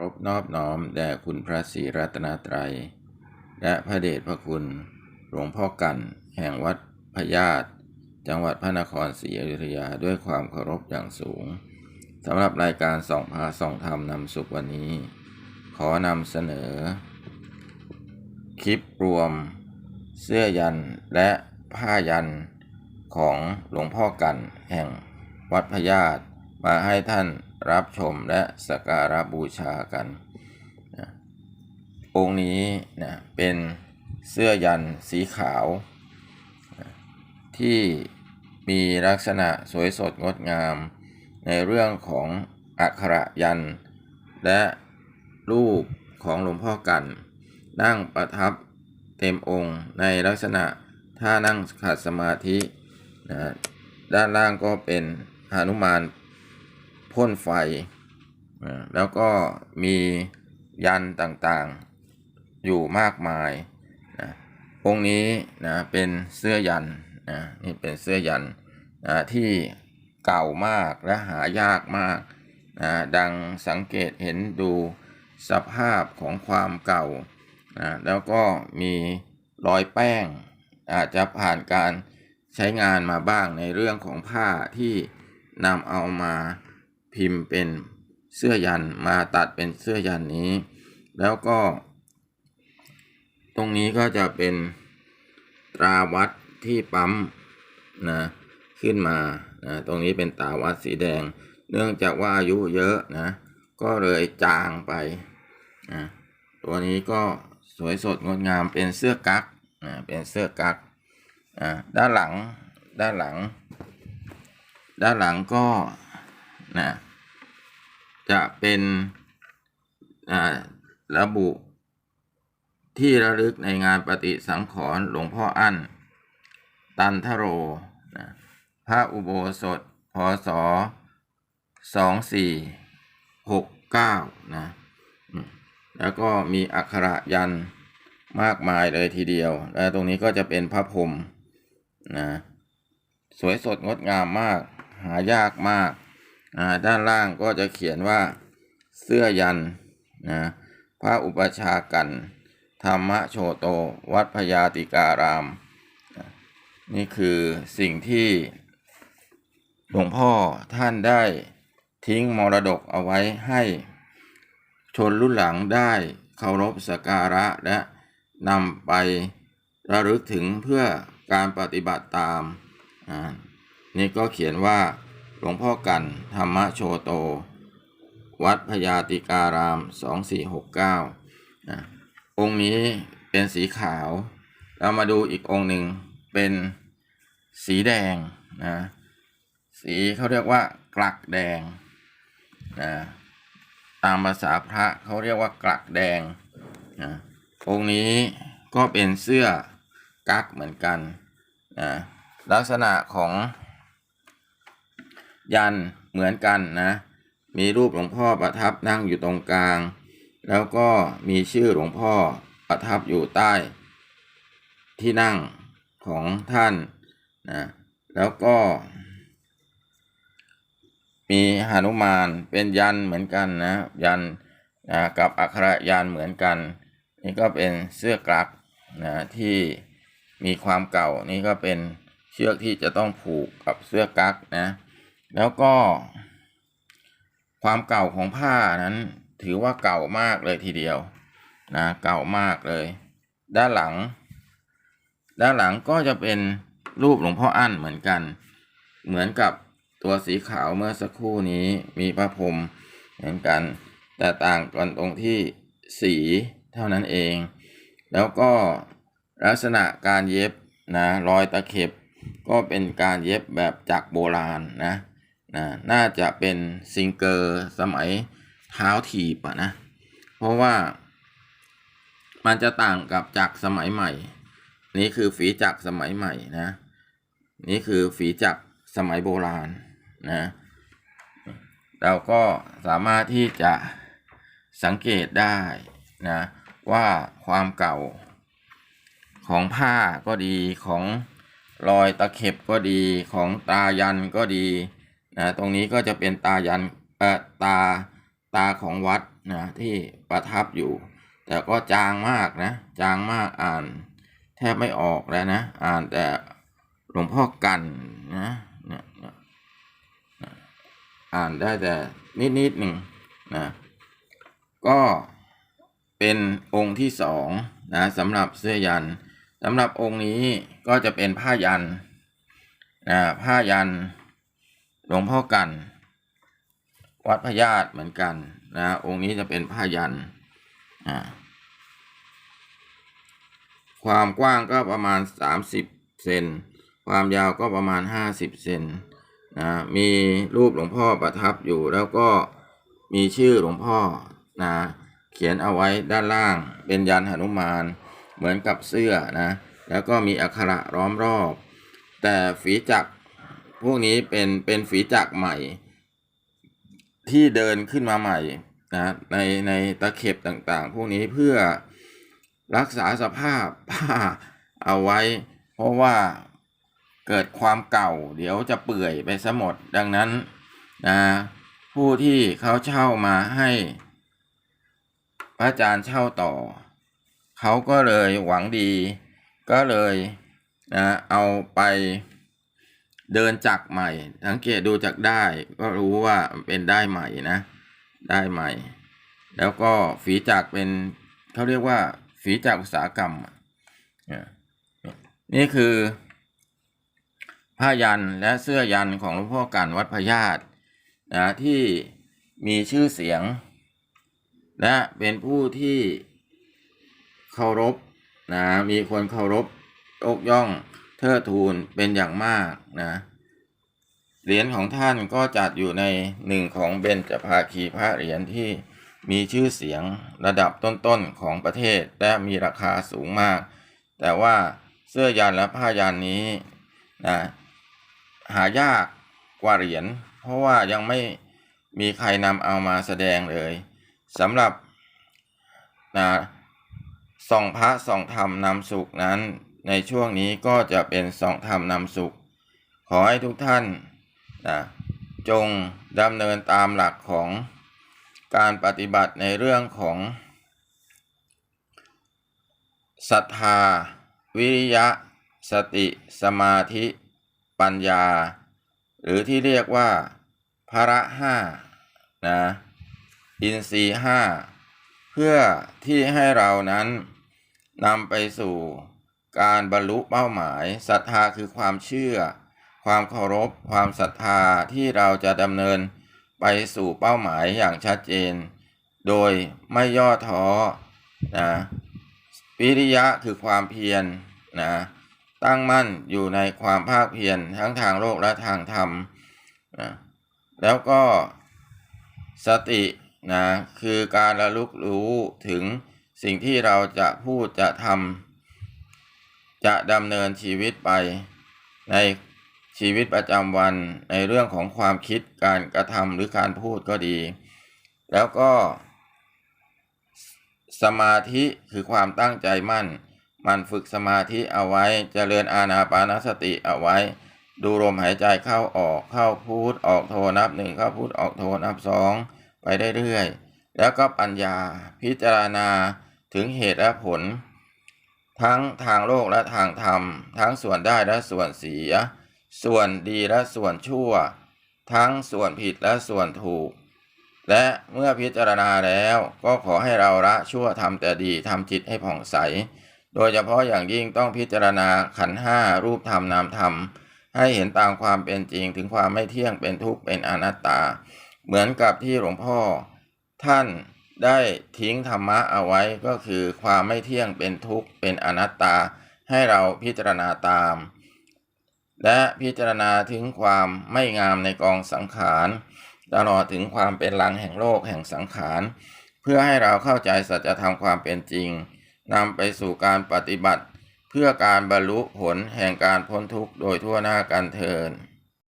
รบนอบน้อมแด่คุณพระศรีรัตนตรัย และพระเดชพระคุณหลวงพ่อกัน แห่งวัดพญาตจังหวัดพระนครศรีอยุธยาด้วยความเคารพอย่างสูงสำหรับรายการส่องพาส่องธรรมนำสุขวันนี้ ขอนำเสนอ คลิปรวม เสื้อยันและผ้ายันของหลวงพ่อกันแห่งวัดพญาตมาให้ท่าน รับชมและสักการะบูชากันนะองค์นี้นะเป็นเสื้อยันสีขาวนะที่มีลักษณะสวยสดงดงาม ในเรื่องของอักขระยัน และรูปของหลวงพ่อกัน นั่งประทับเต็มองค์ในลักษณะท่านั่งขัดสมาธินะด้านล่างก็เป็นหนุมาน พ่นไฟ แล้วก็มียันต่างๆอยู่มากมายนะองค์นี้นะเป็นเสื้อยันนะนี่เป็นเสื้อยันนะที่เก่ามากและหายากมากนะดังสังเกตเห็นดูสภาพของความเก่านะแล้วก็มีรอยแป้ง อาจจะผ่านการใช้งานมาบ้างในเรื่องของผ้าที่นำเอามา พิมพ์เป็นเสื้อยันมาตัดเป็นเสื้อยันนี้ แล้วก็ ตรงนี้ก็จะเป็นตราวัดที่ปั๊มนะขึ้นมานะตรงนี้เป็นตาวัดสีแดง เนื่องจากว่าอายุเยอะนะ ก็เลยจางไปนะตัวนี้ก็สวยสดงดงามเป็นเสื้อกั๊กนะเป็นเสื้อกั๊กอ่าด้านหลังด้านหลัง ด้านหลังก็ นะจะเป็นระบุที่ระลึกในงานปฏิสังขรณ์หลวงพ่ออั้น ตันทโรนะพระอุโบสถ พศสองสี่หกเก้านะแล้วก็มีอักขระยันมากมายเลยทีเดียว แล้วตรงนี้ก็จะเป็นพระพรมนะสวยสดงดงามมาก หายากมาก ด้านล่างก็จะเขียนว่าเสื้อยันนะพระอุปชากัน ธรรมโชโต วัดพญาติการาม นี่คือสิ่งที่หลวงพ่อท่านได้ทิ้งมรดกเอาไว้ให้ชนรุ่นหลังได้เคารพสักการะและนำไประลึกถึงเพื่อการปฏิบัติตาม นี่ก็เขียนว่า หลวงพ่อกัน ธรรมโชโต วัดพญาติการาม 2469นะองค์นี้เป็นสีขาว เรามาดูอีกองค์หนึ่งเป็นสีแดงนะสีเขาเรียกว่ากลักแดงนะตามภาษาพระเขาเรียกว่ากลักแดงนะองค์นี้ก็เป็นเสื้อกั๊กเหมือนกันนะลักษณะของ ยันเหมือนกันนะ มีรูปหลวงพ่อประทับนั่งอยู่ตรงกลาง แล้วก็มีชื่อหลวงพ่อประทับอยู่ใต้ ที่นั่งของท่านนะแล้วก็ มีหนุมานเป็นยันเหมือนกันนะ ยันนะกับอักขระยันเหมือนกัน นี่ก็เป็นเสื้อกลักนะที่มีความเก่านี่ก็เป็นเชือกที่จะต้องผูกกับเสื้อกั๊กนะ แล้วก็ ความเก่าของผ้านั้น ถือว่าเก่ามากเลยทีเดียวนะเก่ามากเลย ด้านหลัง ด้านหลังก็จะเป็นรูปหลวงพ่ออั้นเหมือนกัน เหมือนกับตัวสีขาวเมื่อสักครู่นี้มีพระพรมเหมือนกัน แต่ต่างกันตรงที่สีเท่านั้นเอง แล้วก็ลักษณะการเย็บนะรอยตะเข็บก็เป็นการเย็บแบบจากโบราณนะ นะน่าจะเป็นซิงเกอร์สมัยเท้าถีบอะนะ เพราะว่า มันจะต่างกับจักรสมัยใหม่ นี่คือฝีจักรสมัยใหม่นะ นี่คือฝีจักรสมัยโบราณนะเราก็สามารถที่จะสังเกตได้นะว่าความเก่าของผ้าก็ดีของรอยตะเข็บก็ดีของตายันก็ดี นะตรงนี้ก็จะเป็นตายันเอ่อตาตาของวัดนะที่ประทับอยู่ แต่ก็จางมากนะจางมากอ่าน แทบไม่ออกแล้วนะ อ่านแต่หลวงพ่อกันนะนี่ยเนี่ยนะอ่านได้แต่นิดนิดๆหนึ่งนะก็เป็นองค์ที่สองนะสำหรับเสื้อยันสำหรับองค์นี้ก็จะเป็นผ้ายันนะผ้ายัน หลวงพ่อกัน วัดพญาตเหมือนกันนะองค์นี้จะเป็นผ้ายันอ่าความกว้างก็ประมาณ 30 เซน ความยาวก็ประมาณ 50 เซนนะ มีรูปหลวงพ่อประทับอยู่ แล้วก็มีชื่อหลวงพ่อนะ เขียนเอาไว้ด้านล่าง เป็นยันหนุมาน เหมือนกับเสื้อนะ แล้วก็มีอักขระล้อมรอบ แต่ฝีจักร พวกนี้เป็นเป็นฝีจักรใหม่ ที่เดินขึ้นมาใหม่นะในในตะเข็บต่างๆ พวกนี้เพื่อรักษาสภาพผ้าเอาไว้ เพราะว่าเกิดความเก่า เดี๋ยวจะเปื่อยไปซะหมดดังนั้นนะผู้ที่เขาเช่ามาให้พระอาจารย์เช่าต่อ เขาก็เลยหวังดี ก็เลยนะเอาไป เดินจักใหม่ สังเกตดูจากได้ ก็รู้ว่าเป็นได้ใหม่นะ ได้ใหม่ แล้วก็ฝีจักเป็นเขาเรียกว่า ฝีจักอุตสาหกรรม นี่คือผ้ายันและเสื้อยันของหลวงพ่อกันวัดพญาตนะที่มีชื่อเสียง และเป็นผู้ที่เคารพนะมีคนเคารพยกย่อง เทิดทูนเป็นอย่างมากนะ เหรียญของท่านก็จัดอยู่ในหนึ่งของเบญจภาคีพระเหรียญที่มีชื่อเสียงระดับต้นๆของประเทศและมีราคาสูงมาก แต่ว่าเสื้อยันและผ้ายันนี้นะหายากกว่าเหรียญเพราะว่ายังไม่มีใครนำเอามาแสดงเลยสำหรับนะส่องพระส่องธรรมนำสุขนั้น ในช่วงนี้ก็จะเป็นสองธรรมนำสุข ขอให้ทุกท่านนะจงดำเนินตามหลักของการปฏิบัติในเรื่องของศรัทธา วิริยะ สติ สมาธิ ปัญญา หรือที่เรียกว่าพระห้านะอินทรีห้าเพื่อที่ให้เรานั้นนำไปสู่ การบรรลุเป้าหมายศรัทธาคือความเชื่อ ความเคารพ ความศรัทธาที่เราจะดำเนินไปสู่เป้าหมายอย่างชัดเจน โดยไม่ย่อท้อนะวิริยะคือความเพียรนะตั้งมั่นอยู่ในความภาคเพียรทั้งทางโลกและทางธรรมนะแล้วก็สตินะคือการระลึกรู้ถึงสิ่งที่เราจะพูดจะทำ จะดำเนินชีวิตไปในชีวิตประจำวันในเรื่องของความคิดการกระทำหรือการพูดก็ดี แล้วก็สมาธิคือความตั้งใจมั่น มันฝึกสมาธิเอาไว้เจริญอาณาปานสติเอาไว้ ดูลมหายใจเข้าออกเข้าพูดออกโทนับหนึ่งเข้าพูดออกโทนับสองไปได้เรื่อยแล้วก็ปัญญาพิจารณาถึงเหตุและผล ทั้งทางโลกและทางธรรม ทั้งส่วนได้และส่วนเสีย ส่วนดีและส่วนชั่ว ทั้งส่วนผิดและส่วนถูก และเมื่อพิจารณาแล้วก็ขอให้เราละชั่วทำแต่ดีทำจิตให้ผ่องใส โดยเฉพาะอย่างยิ่งต้องพิจารณาขันห้ารูปธรรมนามธรรม ให้เห็นตามความเป็นจริงถึงความไม่เที่ยงเป็นทุกข์เป็นอนัตตา เหมือนกับที่หลวงพ่อ ท่าน ได้ทิ้งธรรมะเอาไว้ก็คือความไม่เที่ยงเป็นทุกข์เป็นอนัตตาให้เราพิจารณาตาม และพิจารณาถึงความไม่งามในกองสังขารตลอดถึงความเป็นหลังแห่งโลกแห่งสังขารเพื่อให้เราเข้าใจสัจธรรมความเป็นจริงนำไปสู่การปฏิบัติ เพื่อการบรรลุผลแห่งการพ้นทุกข์โดยทั่วหน้ากันเทิน